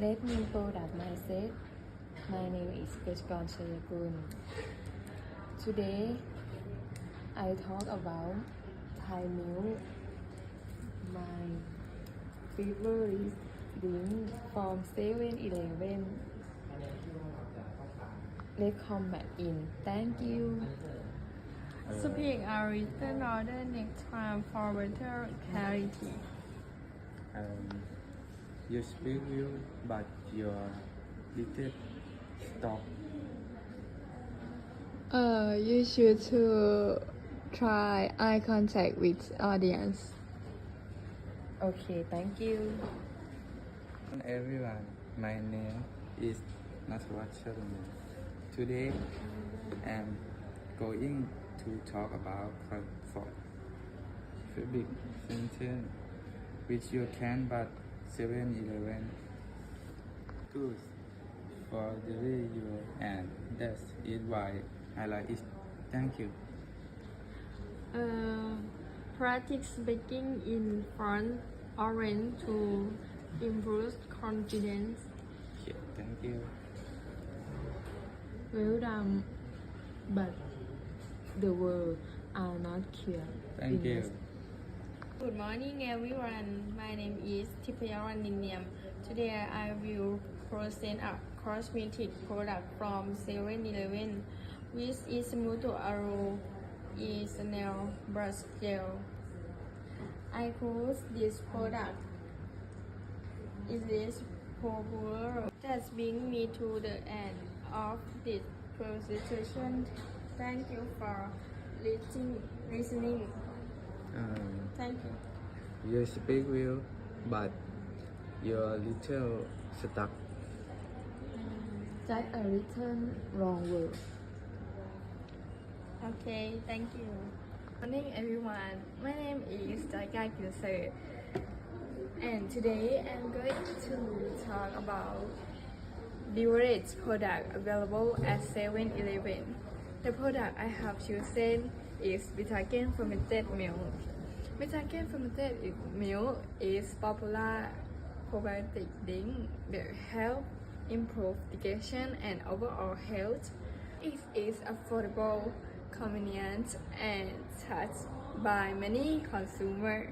Let me product myself. My name is Kechkon Chayakun. Today, I talk about Thai milk. My favorite drink from 7-Eleven. Let's come back in. Thank you. Speak a written order next time for better clarity. Um, you speak well, but your little stop. Uh, you should to try eye contact with audience. Okay, thank you. Hello everyone, my name is Naswat Sharma. Today, I'm going to talk about comfort. Fabric sentence which you can but 7-Eleven. Good for delivery you and that is it why I like it. Thank you. Uh, practice speaking in front orange to improve confidence. Yeah, thank you. Well done, but the words are not clear. Thank you. Good morning everyone. My name is Tipayawan Niniam. Today I will present a cosmetic product from 7-Eleven which is Muto Aro is nail brush gel. I choose this product. It is popular. That brings me to the end of this presentation. Thank you for listening. Listening. Um, Thank you. You speak well, but you're a little stuck. Just a written wrong word. Okay, thank you. Morning everyone. My name is Jaika Gilse. And today I'm going to talk about the beverage product available at 7-Eleven. The product I have chosen is Vitagen fermented milk. Vitagen fermented milk is popular probiotic drink that help improve digestion and overall health. It is affordable, convenient, and touched by many consumers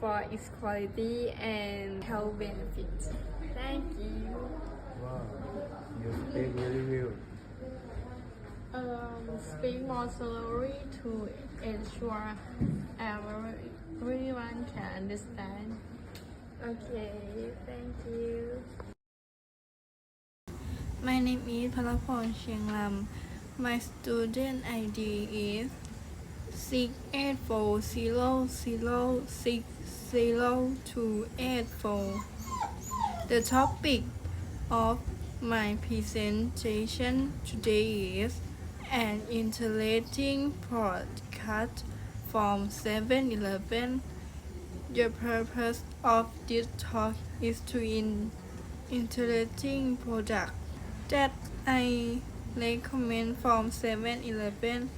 for its quality and health benefits. Thank you. Wow, you speak very well. Um, speak more slowly to ensure everyone can understand. Okay, thank you. My name is Palapon Chiang Lam. My student ID is six eight four zero zero six zero two eight four. The topic of my presentation today is an interesting podcast from 7-Eleven. The purpose of this talk is to in interesting product that I recommend from 7-Eleven